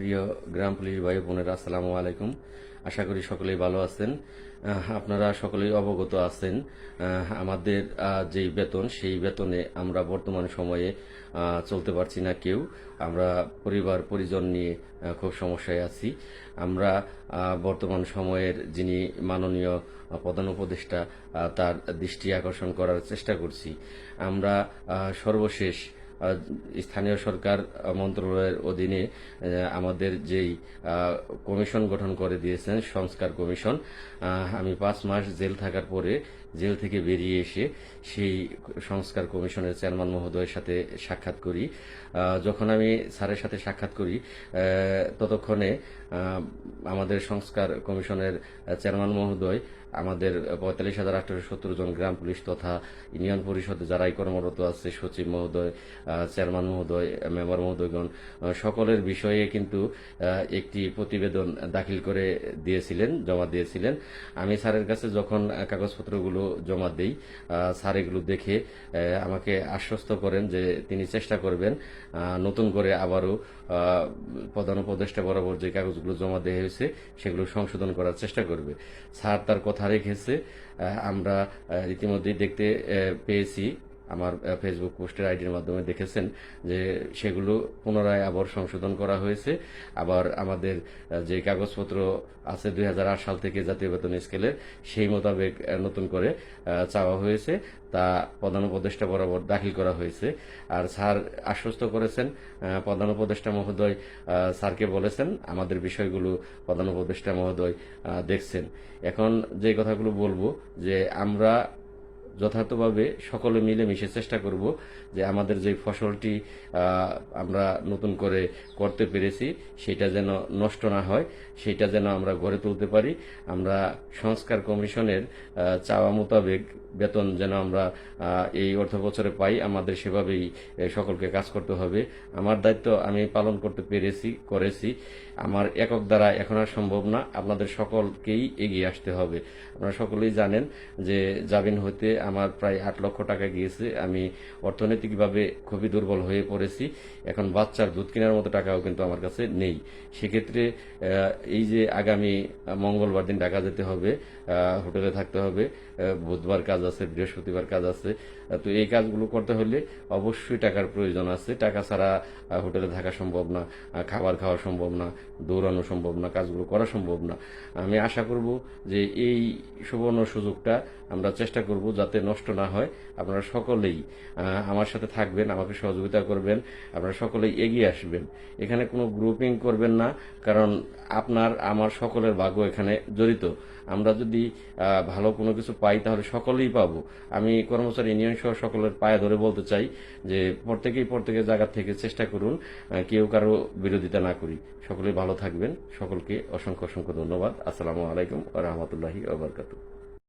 প্রিয় গ্রাম পুলিশ ভাই বোনেরা, আসসালামু আলাইকুম। আশা করি সকলেই ভালো আছেন। আপনারা সকলেই অবগত আছেন। আমাদের যেই বেতন, সেই বেতনে আমরা বর্তমান সময়ে চলতে পারছি না কেউ। আমরা পরিবার, পরিজন নিয়ে খুব সমস্যায় আছি। আমরা বর্তমান সময়ের যিনি মাননীয় প্রধান উপদেষ্টা তার দৃষ্টি আকর্ষণ করার চেষ্টা করছি। আমরা সর্বশেষ স্থানীয় সরকার মন্ত্রণালয়ের অধীনে আমাদের যেই কমিশন গঠন করে দিয়েছেন, সংস্কার কমিশন আমি পাঁচ মাস জেল থাকার পরে জেল থেকে বেরিয়ে এসে সেই সংস্কার কমিশনের চেয়ারম্যান মহোদয়ের সাথে সাক্ষাৎ করি। যখন আমি স্যারের সাথে সাক্ষাৎ করি ততক্ষণে আমাদের সংস্কার কমিশনের চেয়ারম্যান মহোদয় আমাদের পঁয়তাল্লিশ হাজার আটশো সত্তর জন গ্রাম পুলিশ তথা ইউনিয়ন পরিষদে যারাই কর্মরত আছে সচিব মহোদয় চেয়ারম্যান মহোদয় মেম্বার মহোদয়গণ সকলের বিষয়ে কিন্তু একটি প্রতিবেদন দাখিল করে দিয়েছিলেন জমা দিয়েছিলেন। আমি স্যারের কাছে যখন আহ, কাগজপত্রগুলো জমা দেই। স্যার এগুলো দেখে আমাকে আশ্বস্ত করেন যে তিনি চেষ্টা করবেন নতুন করে আবারও প্রধান উপদেষ্টা বরাবর যে কাগজগুলো জমা দেওয়া হয়েছে, সেগুলো সংশোধন করার চেষ্টা করবে। স্যার তার কথা রেখেছে আমরা ইতিমধ্যেই দেখতে পেয়েছি। আমার ফেসবুক পোস্টের আইডির মাধ্যমে দেখেছেন যে সেগুলো পুনরায় আবার সংশোধন করা হয়েছে। আবার আমাদের যে কাগজপত্র আছে দুই হাজার আট সাল থেকে জাতীয় বেতন স্কেলের সেই মোতাবেক নতুন করে চাওয়া হয়েছে। তা প্রধান উপদেষ্টা বরাবর দাখিল করা হয়েছে। আর স্যার আশ্বস্ত করেছেন প্রধান উপদেষ্টা মহোদয় স্যারকে বলেছেন, আমাদের বিষয়গুলো প্রধান উপদেষ্টা মহোদয় দেখছেন। এখন যে কথাগুলো বলব, যে আমরা যথার্থভাবে সকলে মিলেমিশে চেষ্টা করব যে আমাদের যে ফসলটি আমরা নতুন করে করতে পেরেছি, সেটা যেন নষ্ট না হয়, সেটা যেন আমরা গড়ে তুলতে পারি। আমরা সংস্কার কমিশনের চাওয়া মোতাবেক বেতন যেন আমরা এই অর্থ বছরে পাই, আমাদের সেভাবেই সকলকে কাজ করতে হবে। আমার দায়িত্ব আমি পালন করতে পেরেছি, করেছি। আমার একক দ্বারা এখন আর সম্ভব না, আপনাদের সকলকেই এগিয়ে আসতে হবে। আপনারা সকলেই জানেন যে জামিন হতে আমার প্রায় আট লক্ষ টাকা গিয়েছে। আমি অর্থনৈতিকভাবে খুবই দুর্বল হয়ে পড়েছি। এখন বাচ্চার দুধ কেনার মতো টাকাও কিন্তু আমার কাছে নেই। সেক্ষেত্রে এই যে আগামী মঙ্গলবার দিন ঢাকা যেতে হবে হোটেলে থাকতে হবে বুধবার কাজ আছে, বৃহস্পতিবার কাজ আছে তো এই কাজগুলো করতে হলে অবশ্যই টাকার প্রয়োজন আছে। টাকা ছাড়া হোটেলে থাকা সম্ভব না খাবার খাওয়া সম্ভব না, দৌড়ানো সম্ভব না, কাজগুলো করা সম্ভব না। আমি আশা করব যে এই সুবর্ণ সুযোগটা আমরা চেষ্টা করব যাতে নষ্ট না হয়, আপনারা সকলেই আমার সাথে থাকবেন, আমাকে সহযোগিতা করবেন, আপনারা সকলেই এগিয়ে আসবেন। এখানে কোনো গ্রুপিং করবেন না, কারণ আপনার, আমার সকলের ভাগ্য এখানে জড়িত। আমরা যদি ভালো কোনো কিছু পাই, তাহলে সকলেই পাবো। আমি কর্মচারী ইউনিয়ন সহ সকলের পায়ে ধরে বলতে চাই যে, প্রত্যেকেই প্রত্যেকের জায়গা থেকে চেষ্টা করুন কেউ কারও বিরোধিতা না করি। সকলেই ভালো থাকবেন। সকলকে অসংখ্য অসংখ্য ধন্যবাদ। আসসালামু আলাইকুম রহমতুল্লাহি ওবরকাতু